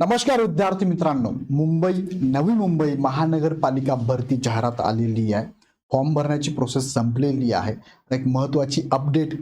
नमस्कार विद्यार्थी मित्रांनो. मुंबई नवी मुंबई महानगरपालिका भरती जाहिरात आलेली आहे. फॉर्म भरण्याची प्रोसेस संपलेली आहे. एक महत्त्वाची अपडेट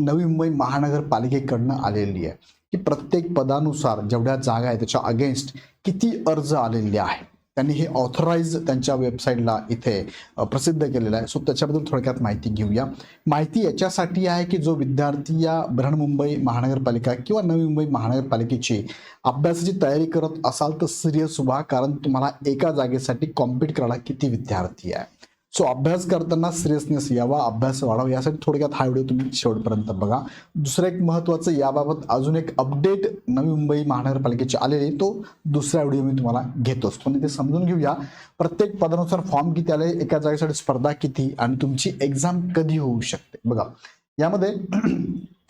नवी मुंबई महानगरपालिकेकडनं आलेली आहे. की प्रत्येक पदानुसार जेवढ्या जागा आहेत त्याच्या अगेन्स्ट किती अर्ज आलेले आहे त्यांनी हे ऑथराईज त्यांच्या वेबसाईटला इथे प्रसिद्ध केलेलं आहे. सो त्याच्याबद्दल थोडक्यात माहिती घेऊया. माहिती याच्यासाठी आहे की जो विद्यार्थी या बृहन्मुंबई महानगरपालिका किंवा नवी मुंबई महानगरपालिकेची अभ्यासाची तयारी करत असाल तर सिरियस व्हा कारण तुम्हाला एका जागेसाठी कॉम्पिट करायला किती विद्यार्थी आहे? सो अभ्यास करताना सिरियसनेस यावा अभ्यास वाढावा यासाठी थोडक्यात हा व्हिडिओ तुम्ही शेवटपर्यंत बघा. दुसरं एक महत्त्वाचं याबाबत अजून एक अपडेट नवी मुंबई महानगरपालिकेची आलेली तो दुसरा व्हिडिओ मी तुम्हाला घेतो आणि ते समजून घेऊया. प्रत्येक पदानुसार फॉर्म किती आले एका जागेसाठी स्पर्धा किती आणि तुमची एक्झाम कधी होऊ शकते? बघा. यामध्ये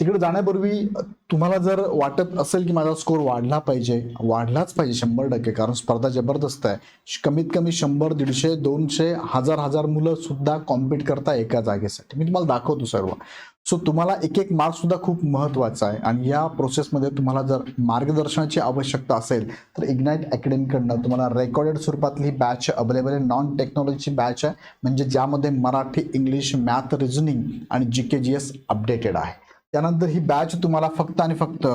तिकडे जाण्यापूर्वी तुम्हाला जर वाटत असेल की माझा स्कोर वाढला पाहिजे वाढलाच पाहिजे शंभर टक्के कारण स्पर्धा जबरदस्त आहे. श- कमीत कमी शंभर दीडशे दोनशे हजार हजार मुलं सुद्धा कॉम्पिट करता एका जागेसाठी. मी तुम्हाला दाखवतो सर्व. सो तुम्हाला एक एक मार्क सुद्धा खूप महत्त्वाचा आहे. आणि या प्रोसेसमध्ये तुम्हाला जर मार्गदर्शनाची आवश्यकता असेल तर इग्नाईट अकॅडमीकडनं तुम्हाला रेकॉर्डेड स्वरूपातली बॅच अवेलेबल आहे. नॉन टेक्नॉलॉजीची बॅच आहे. म्हणजे ज्यामध्ये मराठी इंग्लिश मॅथ रिझनिंग आणि जी के जी एस अपडेटेड आहे. त्यानंतर ही बॅच तुम्हाला फक्त आणि फक्त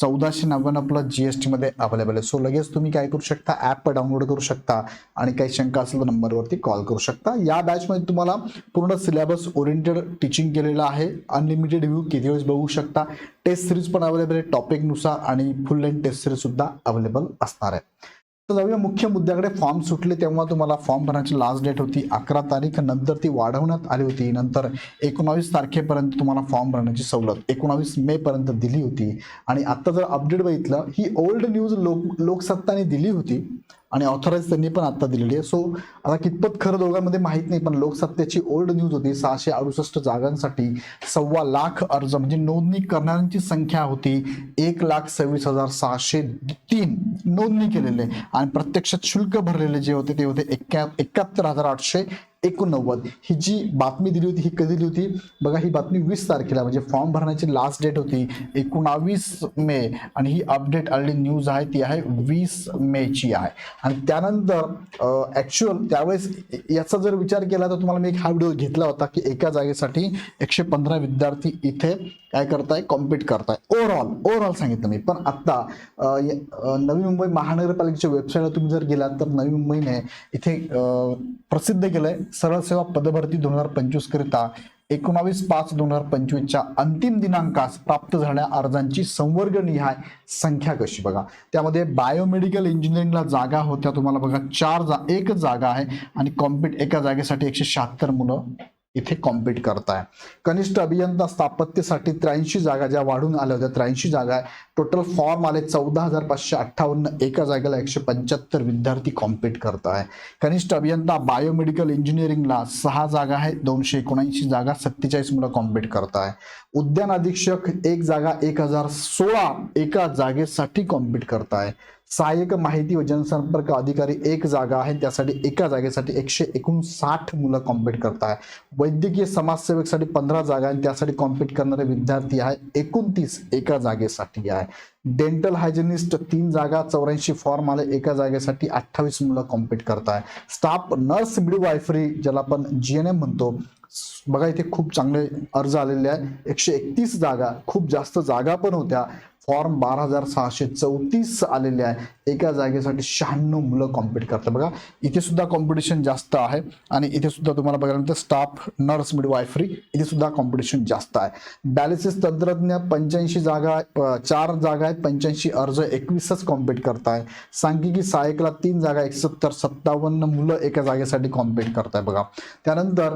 चौदाशे नव्याण्णव प्लस जी एस अवेलेबल आहे. सो लगेच तुम्ही काय करू शकता? ॲप डाउनलोड करू शकता आणि काही शंका असेल तर नंबरवरती कॉल करू शकता. या बॅचमध्ये तुम्हाला पूर्ण सिलेबस ओरिएंटेड टीचिंग केलेलं आहे. अनलिमिटेड व्ह्यू किती वेळेस बघू शकता? टेस्ट सिरीज पण अवेलेबल आहे. टॉपिकनुसार आणि फुल लेंथ टेस्ट सिरीज सुद्धा अवेलेबल असणार आहे. तर जाऊया मुख्य मुद्द्याकडे. फॉर्म सुटले तेव्हा तुम्हाला फॉर्म भरण्याची लास्ट डेट होती. अकरा तारीख नंतर ती वाढवण्यात आली होती. नंतर एकोणावीस तारखेपर्यंत तुम्हाला फॉर्म भरण्याची सवलत एकोणावीस मे पर्यंत दिली होती. आणि आता जर अपडेट बघितलं ही ओल्ड न्यूज लोक लोकसत्ताने दिली होती. आणि ऑथराईज त्यांनी पण आत्ता दिलेली आहे. सो आता कितपत खरं दोघांमध्ये माहीत नाही पण लोकसत्तेची ओल्ड न्यूज होती सहाशे अडुसष्ट जागांसाठी सव्वा लाख अर्ज म्हणजे नोंदणी करणाऱ्यांची संख्या होती एक लाख सव्वीस हजार सहाशे तीन नोंदणी केलेले आणि प्रत्यक्षात शुल्क भरलेले जे होते ते होते एक्या एकाहत्तर हजार आठशे एकोणनव्वद. ही जी बातमी दिली होती ही कधी दिली होती? बघा ही बातमी वीस तारखेला म्हणजे फॉर्म भरण्याची लास्ट डेट होती एकोणावीस मे. आणि ही अपडेट आलेली न्यूज आहे ती आहे वीस मेची आहे. आणि त्यानंतर ॲक्च्युअल त्यावेळेस याचा जर विचार केला तर तुम्हाला मी एक हा व्हिडिओ घेतला होता की एका जागेसाठी एकशे पंधरा विद्यार्थी इथे काय करताय? कॉम्पिट करताय. ओव्हरऑल ओव्हरऑल सांगितलं मी. पण आत्ता नवी मुंबई महानगरपालिकेच्या वेबसाईटला तुम्ही जर गेलात तर नवी मुंबईने इथे प्रसिद्ध प्रसिद्ध केलंय सरळ सेवा पदभरती दोन हजार पंचवीस करिता एकोणावीस पाच दोन हजार पंचवीसच्या अंतिम दिनांकास प्राप्त झालेल्या अर्जांची संवर्गनिहाय संख्या कशी? बघा त्यामध्ये बायोमेडिकल इंजिनिअरिंगला जागा होत्या तुम्हाला बघा चार जा एक जागा आहे आणि कॉम्पिट एका जागेसाठी एकशे शहात्तर मुलं इथे कॉम्पिट करताय. कनिष्ठ अभियंता स्थापत्यसाठी त्र्याऐंशी जागा ज्या वाढून आल्या होत्या त्र्याऐंशी जागा आहे. टोटल फॉर्म आले चौदा हजार पाचशे अठ्ठावन्न एका जागेला एकशे पंच्याहत्तर विद्यार्थी कॉम्पिट करत आहे कनिष्ठ अभियंता बायोमेडिकल इंजिनिअरिंगला सहा जागा आहे दोनशे एकोणऐंशी जागा सत्तेचाळीस मुलं कॉम्पीट करत आहे उद्यान अधीक्षक एक जागा एक हजार सोळा एका जागेसाठी कॉम्पीट करत आहे सहाय्यक माहिती व जनसंपर्क अधिकारी एक जागा आहे. त्यासाठी एका जागेसाठी एकशे एकोणसाठ मुलं कॉम्पिट करत आहे वैद्यकीय समाजसेवेसाठी पंधरा जागा आहे. त्यासाठी कॉम्पिट करणारे विद्यार्थी आहे. एकोणतीस एका जागेसाठी आहे. डेंटल हायजेनिस्ट तीन जागा चौऱ्याऐंशी फॉर्म आले. एका जागेसाठी अठ्ठावीस मुलं कॉम्पिट करत आहे स्टाफ नर्स मिडवायफरी ज्याला आपण जी एन एम म्हणतो. बघा इथे खूप चांगले अर्ज आलेले आहे. एकशे एकतीस जागा खूप जास्त जागा पण होत्या. फॉर्म बारा हजार सहाशे चौतीस आलेले आहे. एका जागेसाठी शहाण्णव मुलं कॉम्पिट करतात. बघा इथे सुद्धा कॉम्पिटिशन जास्त आहे. आणि इथे सुद्धा तुम्हाला बघायला मिळतं स्टाफ नर्स मिडवायफरी इथे सुद्धा कॉम्पिटिशन जास्त आहे. डायलिसिस तंत्रज्ञ पंच्याऐंशी जागा चार जागा आहेत. पंच्याऐंशी अर्ज एकवीसच कॉम्पिट करताय. सांख्यिकी सहाय्यकला तीन जागा एकसत्तर सत्तावन्न मुलं एका जागेसाठी कॉम्पिट करताय बघा. त्यानंतर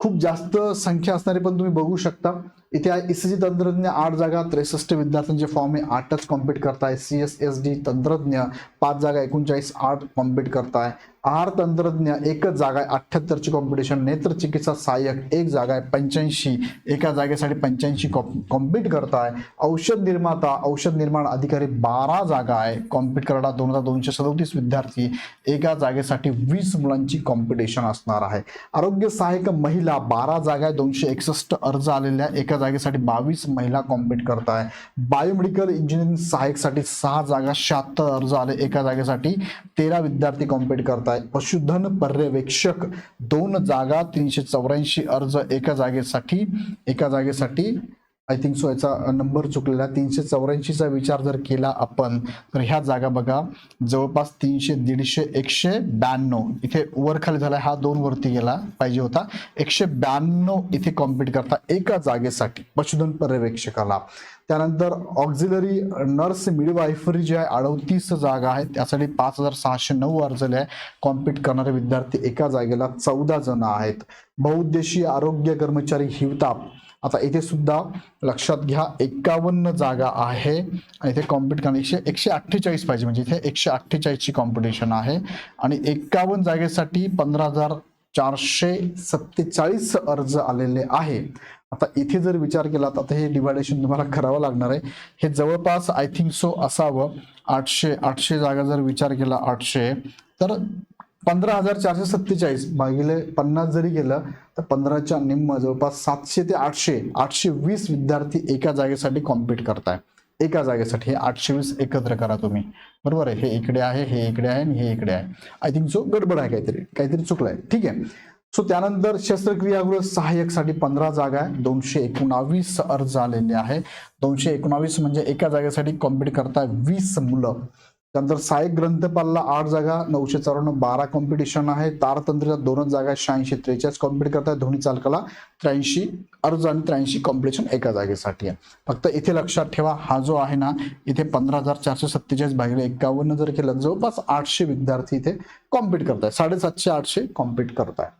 खूप जास्त संख्या असणारी पण तुम्ही बघू शकता. इथे ई सी जी तंत्रज्ञ आठ जागा त्रेसष्ट विद्यार्थ्यांचे फॉर्म आहे आठच कॉम्पिट करताय. सी एस एस डी तंत्रज्ञ पाच जागा एकोणचाळीस आठ कॉम्पीट करताय. आहार तंत्रज्ञ एकच जागा आहे अठ्ठ्याहत्तरची कॉम्पिटिशन नेत्रचिकित्सा सहाय्यक एक जागा आहे पंच्याऐंशी एका जागेसाठी पंच्याऐंशी कॉम्पिट आहे औषध निर्माता औषध निर्माण अधिकारी बारा जागा आहे. कॉम्पिट करणार दोन हजार दोनशे सदोतीस विद्यार्थी एका जागेसाठी वीस मुलांची कॉम्पिटिशन असणार आहे. आरोग्य सहाय्यक महिला बारा जागा आहे दोनशे एकसष्ट अर्ज आलेल्या आहे. एका जागेसाठी बावीस महिला कॉम्पिट आहे बायोमेडिकल इंजिनिअरिंग सहाय्यकसाठी सहा जागा शहात्तर अर्ज आले. एका जागेसाठी तेरा विद्यार्थी कॉम्पिट करताय पशुधन पर्यवेक्षक दोन जागा तीनशे चौऱ्याऐंशी अर्ज एका जागेसाठी एका जागेसाठी आय थिंक सो याचा नंबर चुकलेला. तीनशे चौऱ्याऐंशीचा विचार जर केला आपण तर ह्या जागा बघा. जवळपास तीनशे दीडशे एकशे ब्याण्णव. इथे वर खाली झाला हा दोन वरती गेला पाहिजे होता. एकशे ब्याण्णव इथे कॉम्पिट करता एका जागेसाठी पशुधन पर्यवेक्षकाला. त्यानंतर ऑक्झिलरी नर्स मिडवायफरी जी आहे अडतीस जागा आहेत. त्यासाठी पाच हजार सहाशे नऊ अर्जले आहे. कॉम्पिट करणारे विद्यार्थी एका जागेला चौदा जण आहेत. बहुउद्देशीय आरोग्य कर्मचारी हिवताप. आता इथे सुद्धा लक्षात घ्या एकावन्न जागा आहे आणि इथे कॉम्पिट करणं एकशे एकशे अठ्ठेचाळीस पाहिजे म्हणजे इथे एकशे अठ्ठेचाळीसची कॉम्पिटिशन आहे. आणि एकावन्न जागेसाठी पंधरा हजार चारशे सत्तेचाळीस अर्ज आलेले आहे. आता इथे जर विचार केला तर आता हे डिवायडेशन तुम्हाला करावं लागणार आहे. हे जवळपास आय थिंक सो असावं. आठशे आठशे जागा जर विचार केला आठशे तर पंधरा हजार चारशे सत्तेचाळीस भागिले पन्नास जरी गेलं तर पंधराच्या निम्म जवळपास सातशे ते आठशे आठशे वीस विद्यार्थी एका जागेसाठी कॉम्पिट करताय. एका जागेसाठी हे आठशे वीस एकत्र करा तुम्ही. बरोबर आहे? हे इकडे आहे हे इकडे आहे आणि हे इकडे आहे. आय थिंक जो गडबड आहे काहीतरी काहीतरी चुकलंय. ठीक आहे? सो त्यानंतर शस्त्रक्रियागृह सहाय्यकसाठी पंधरा जागा आहे. दोनशे एकोणावीस अर्ज आलेले आहे दोनशे एकोणावीस म्हणजे एका जागेसाठी कॉम्पिट करताय वीस मुलं. त्यानंतर सहाय्यक ग्रंथपालला आठ जागा नऊशे चौऱ्याण्णव बारा कॉम्पिटिशन आहे. तारतंत्रीला दोनच जागा शहाऐंशी त्रेचाळीस कॉम्पिट करतात धोनी चालकाला त्र्याऐंशी अर्ज आणि त्र्याऐंशी कॉम्पिटिशन एका जागेसाठी आहे. फक्त इथे लक्षात ठेवा हा जो आहे ना इथे पंधरा हजार चारशे सत्तेचाळीस भागिले एकावन्न जर केलं जवळपास आठशे विद्यार्थी इथे कॉम्पिट करताय. साडेसातशे आठशे कॉम्पिट करताय.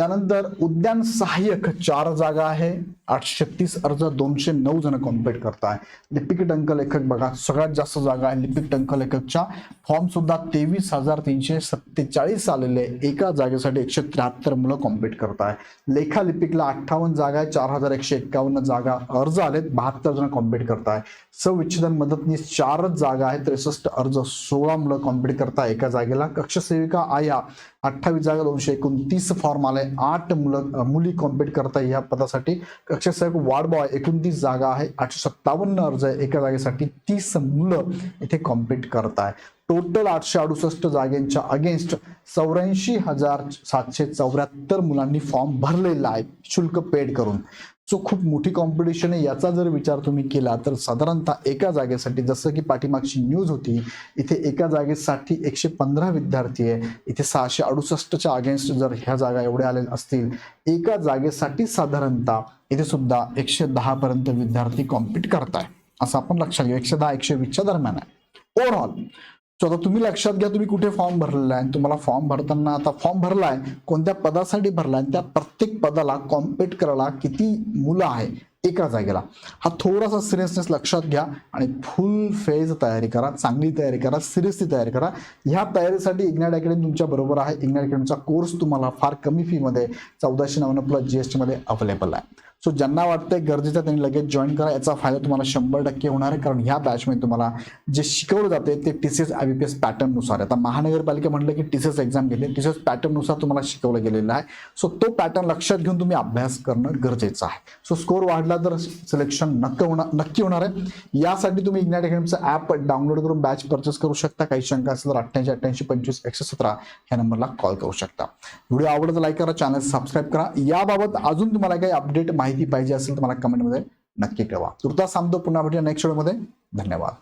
त्यानंतर उद्यान सहाय्यक चार जागा आहे. आठशे तीस अर्ज दोनशे नऊ जण कॉम्पिट करताय. लिपिक टंक लेखक बघा सगळ्यात जास्त जागा आहे लिपिक टंक लेखकच्या. फॉर्म सुद्धा तेवीस हजार तीनशे सत्तेचाळीस आलेले एका जागेसाठी एकशे त्र्याहत्तर मुलं कॉम्पिट करताय. लेखा लिपिकला अठ्ठावन्न जागा आहे चार हजार एकशे एक्कावन्न जागा अर्ज आलेत बहात्तर जण कॉम्पिट करताय. सविच्छेदन मदतनीस चारच जागा आहे त्रेसष्ट अर्ज सोळा मुलं कॉम्पिट करताय एका जागेला. कक्षसेविका आया अठ्ठावीस जागा दोनशे एकोणतीस फॉर्म आले. आठ मुलं मुली कॉम्पिट करताय या पदासाठी. कक्षासाहेब वाडबॉय एकोणतीस जागा आहे. आठशे सत्तावन्न अर्ज आहे. एका जागेसाठी तीस मुलं इथे कॉम्पिट करताय. टोटल आठशे अडुसष्ट जागेंच्या अगेन्स्ट चौऱ्याऐंशी हजार सातशे चौऱ्याहत्तर मुलांनी फॉर्म भरलेला आहे शुल्क पेड करून. सो खूप मोठी कॉम्पिटिशन आहे. याचा जर विचार तुम्ही केला तर साधारणतः एका जागेसाठी जसं की पाठीमागची न्यूज होती इथे एका जागेसाठी एकशे पंधरा विद्यार्थी आहे. इथे सहाशे अडुसष्टच्या अगेन्स्ट जर ह्या जागा एवढ्या आलेल्या असतील एका जागेसाठी साधारणतः इथे सुद्धा एकशे दहा पर्यंत विद्यार्थी कॉम्पिट करताय. असं आपण लक्षात घेऊ. एकशे दहा एकशे वीसच्या दरम्यान आहे. ओव्हरऑल सो आता तुम्ही लक्षात घ्या तुम्ही कुठे फॉर्म भरलेला आहे? तुम्हाला फॉर्म भरताना आता फॉर्म भरलाय कोणत्या पदासाठी भरलाय? त्या प्रत्येक पदाला कॉम्पिट करायला किती मुलं आहे एका जागेला. हा थोडासा सिरियसनेस लक्षात घ्या आणि फुल फेज तयारी करा चांगली तयारी करा सिरियसली तयारी करा. ह्या तयारीसाठी इग्नॅट अकॅडमी तुमच्या बरोबर आहे. इग्नॅट अकॅडमीचा कोर्स तुम्हाला फार कमी फीमध्ये चौदाशे नव्याण्णव प्लस जी एस टीमध्ये अवेलेबल आहे. सो ज्यांना वाटतंय गरजेचं त्यांनी लगेच जॉईन करा. याचा फायदा तुम्हाला शंभर टक्के होणार आहे. कारण ह्या बॅचमध्ये तुम्हाला जे शिकवलं जाते ते T C S I B P S पॅटर्ननुसार आहे. आता महानगरपालिका म्हटलं की टी सी एस एक्झाम घेते टी सी एस पॅटर्ननुसार तुम्हाला शिकवलं गेलेलं आहे. सो तो पॅटर्न लक्षात घेऊन तुम्ही अभ्यास करणं गरजेचं आहे. सो स्कोर वाढला तर सिलेक्शन नक्की होणार नक्की होणार आहे. यासाठी तुम्ही इग्नाइट अकॅडमीचं ॲप डाउनलोड करून बॅच परचेस करू शकता. काही शंका असेल तर अठ्ठ्याऐंशी अठ्ठ्याऐंशी पंचवीस एकशे सतरा ह्या नंबरला कॉल करू शकता. व्हिडिओ आवडत लाईक करा चॅनल सबस्क्राईब करा. याबाबत अजून तुम्हाला काही अपडेट माहिती पाहिजे असेल तर मला कमेंटमध्ये नक्की कळवा. तुर्तास सांगतो पुन्हा भेटूया नेक्स्ट व्हिडिओमध्ये धन्यवाद.